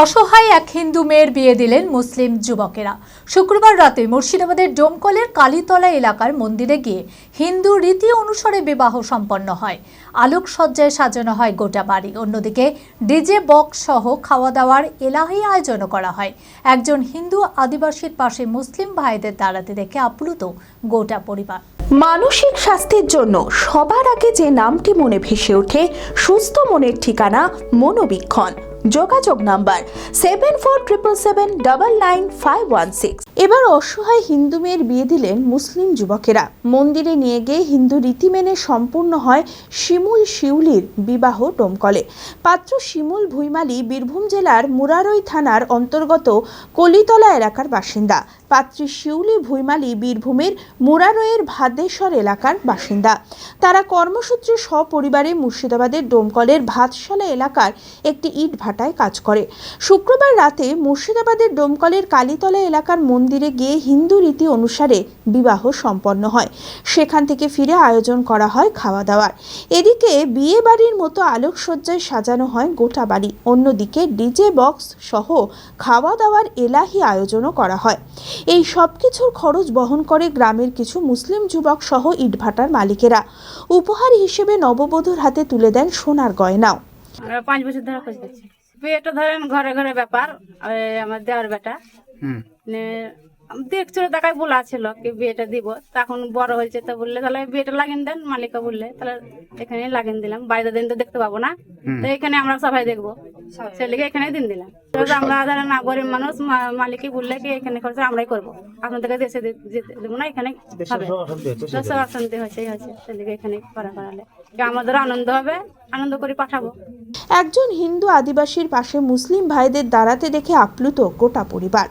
অসহায় এক হিন্দু মেয়ের বিয়ে দিলেন মুসলিম যুবকেরা। শুক্রবার রাতে মুর্শিদাবাদের ডোমকলের কালীতলা এলাকার মন্দিরে গিয়ে হিন্দু রীতি অনুসারে বিবাহ সম্পন্ন হয়। আলোকসজ্জায় সাজানো হয় গোটা বাড়ি। অন্যদিকে ডিজে বক্স সহ খাওয়া দাওয়ার এলাহি আয়োজনও করা হয়। একজন হিন্দু আদিবাসীর পাশে মুসলিম ভাইদের দাঁড়াতে দেখে আপ্লুত গোটা পরিবার। মানসিক স্বাস্থ্যের জন্য সবার আগে যে নামটি মনে ভেসে ওঠে, সুস্থ মনের ঠিকানা মনোবীক্ষণ। যোগাযোগ number seven four triple seven double nine five one six এবার অসহায় হিন্দু মেয়ের বিয়ে দিলেন মুসলিম যুবকেরা। মন্দিরে নিয়ে গিয়ে হিন্দু রীতি মেনে সম্পূর্ণ হয় শিমুল শিউলির বিবাহ ডোমকলে পাত্র শিমুল ভুইমালি বীরভূম জেলার মুরারই থানার অন্তর্গত কলিতলা এলাকার বাসিন্দা। পাত্রী শিউলি ভুইমালি বীরভূমের মুরারয়ের ভাদেশ্বর এলাকার বাসিন্দা। তারা কর্মসূত্রে সপরিবারে মুর্শিদাবাদের ডোমকলের ভাতশালা এলাকার একটি ইট ভাটায় কাজ করে। শুক্রবার রাতে মুর্শিদাবাদের ডোমকলের কালীতলা এলাকার মন্দিরে গিয়ে হিন্দু রীতি অনুসারে বিবাহ সম্পন্ন হয়। সেখান থেকে ফিরে আয়োজন করা হয় খাওয়া দাওয়ার এদিকে বিয়ে বাড়ির মতো আলোকসজ্জায় সাজানো হয় গোটা বাড়ি। অন্যদিকে ডিজে বক্স সহ খাওয়া দাওয়ার এলাহি আয়োজনও করা হয়। এই সব কিছুর খরচ বহন করে গ্রামের কিছু মুসলিম যুবক সহ ইটভাটার মালিকেরা। উপহার হিসেবে নববধূর হাতে তুলে দেন সোনার গয়নাও। পাঁচ বছর ধরে বিয়েটা ধরেন ঘরে ঘরে ব্যাপার আমার দেওয়ার বেটা। দেখছিল দেখায় বলা ছিল কি বিয়েটা দিব। তখন বড় হয়েছে তো বললে তাহলে বিয়েটা লাগিন দেন মালিকা বললে তাহলে এখানে লাগিন দিলাম। বাইরে দিন তো দেখতে পাবো না। তো এখানে আমরা সবাই দেখব। ছেলেকে এখানে দিন দিলাম। আমরা ধরেন না গরিব মানুষ মা- মালিকই বললে কি এখানে খরচ আমরাই করব। আপনাদেরকে দেশে যেতে দেবো না এখানে দেশের অশান্তি হয়েছে হয়েছে সেলিকে এখানে করা করালে। আমাদের আনন্দ হবে? আনন্দ করে পাঠাবো। একজন হিন্দু আদিবাসীর পাশে মুসলিম ভাইদের দাঁড়াতে দেখে আপ্লুত গোটা পরিবার।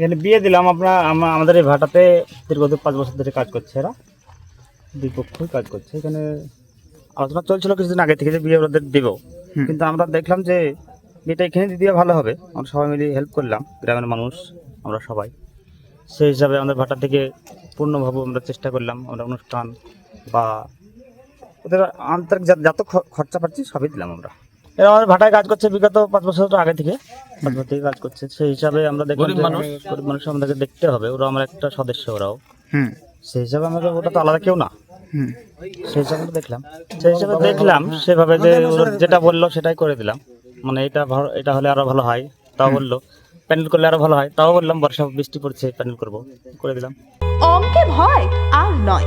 এখানে বিয়ে দিলাম আমরা আমরা- আমাদের এই ভাটাতে দীর্ঘদিন পাঁচ বছর ধরে কাজ করছে এরা। দুই পক্ষই কাজ করছে। এখানে আলোচনা চলছিল কিছুদিন আগে থেকে যে বিয়ে ওদের দিব। কিন্তু আমরা দেখলাম যে বিয়েটা এখানে দিয়ে ভালো হবে। আমরা সবাই মিলে হেল্প করলাম। গ্রামের মানুষ আমরা সবাই। সেই হিসাবে আমাদের ভাটা থেকে পূর্ণভাবে আমরা চেষ্টা করলাম আমরা অনুষ্ঠান বা ওদের আন্তরিক যত খরচা পাচ্ছি সবই দিলাম আমরা। এরা আমাদের ভাটায় কাজ করছে বিগত পাঁচ বছর আগে থেকে। পাঁচ বছর থেকে কাজ করছে। সেই হিসাবে আমরা দেখলাম যে গরিব মানুষ আমাদেরকে দেখতে হবে। ওরা আমার একটা সদস্য ওরাও। সেই হিসাবে আমাদের ওটা তো আলাদা কেউ না। সেই হিসাবে দেখলাম। সেই হিসাবে দেখলাম সেভাবে যে ওরা যেটা বলল সেটাই করে দিলাম। মানে এটা এটা হলে আরও ভালো হয় তাও বলল। প্যান্ডেল করলে আরও ভালো হয় তাও বললাম বর্ষা বৃষ্টি পড়ছে প্যান্ডেল করব। করে দিলাম। অঙ্কে ভয় আর নয়।